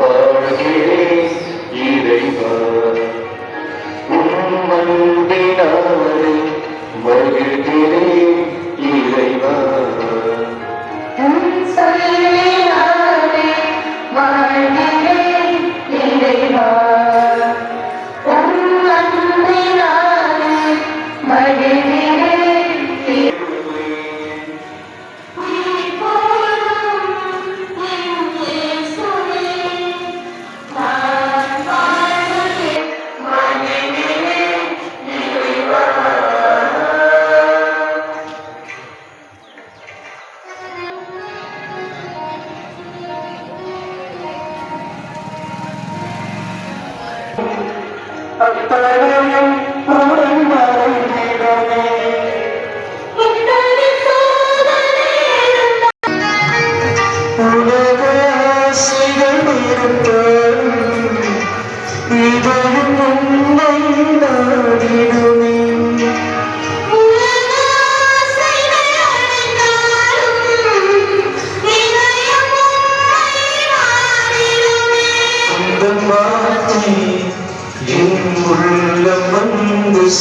வாழ்கிறேன் இறைவா করতে পারবে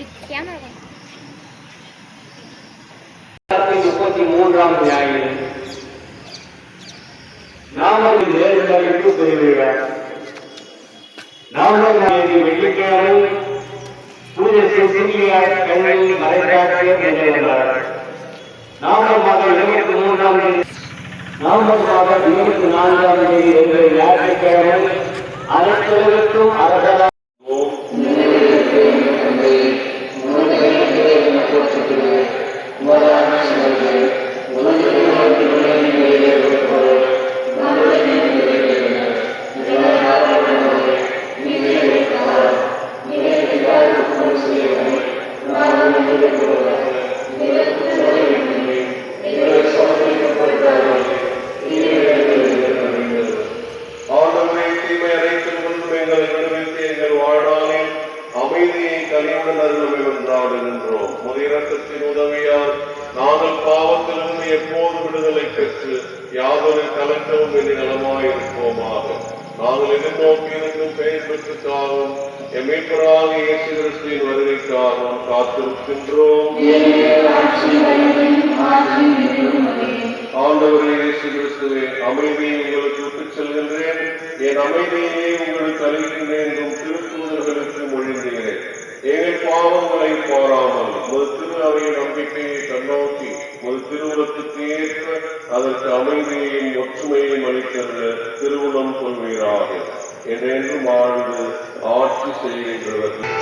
இப்படி கேமரா முப்பத்தி மூன்றாம் ஞாயிறு நாமல் நேர்காலிக்கு பெருவிழா நாமல் தேதி வெள்ளிக்கிழமை பூஜை செசிலியா கல்வி மறைக்காட்சியர் நிகழ்ந்தார் நாமல் மாதம் இருபத்தி மூன்றாம் தேதி நவம்பர் மாதம் இருபத்தி நான்காம் தேதி என்ற ஞாயிற்றுக்கிழமை அனைத்துலகத்தும் அரசா அமைதியை கனிவுடன் அருளும் என்றாடுகின்றோம் முதிரக்கத்தின் உதவியால் நாங்கள் பாவத்திலிருந்து எப்போது விடுதலை பெற்று யாதொரு கலக்கமும் இனி நலமாயிருப்போமாக நாங்கள் எதிர்நோக்கி இருக்கும் பெயர் பெற்றுக்காகவும் எமைப்பராக இயேசு கிறிஸ்துவின் வருகைக்காகவும் காத்திருக்கின்றோம். ஆண்டவரே இயேசு கிறிஸ்துவே அமைதியை உங்களுக்கு விட்டுச் செல்கின்றேன். என் அமைதியை உங்களுக்கு அளிக்கின்றேன் என்றும் திருத்தூதர்களுக்கு மொழிந்தேன் எங்கள் பாவங்களை பாராமல் அவை நம்பிக்கையை கண்ணோக்கி ஒரு திருவுலத்துக்கு ஏற்ப அதற்கு அமைதியையும் ஒற்றுமையையும் அளிக்கிறது திருவுளம் கொள்வீராக. என்றென்றும் ஆழ்ந்து ஆட்சி செய்கின்றவர்.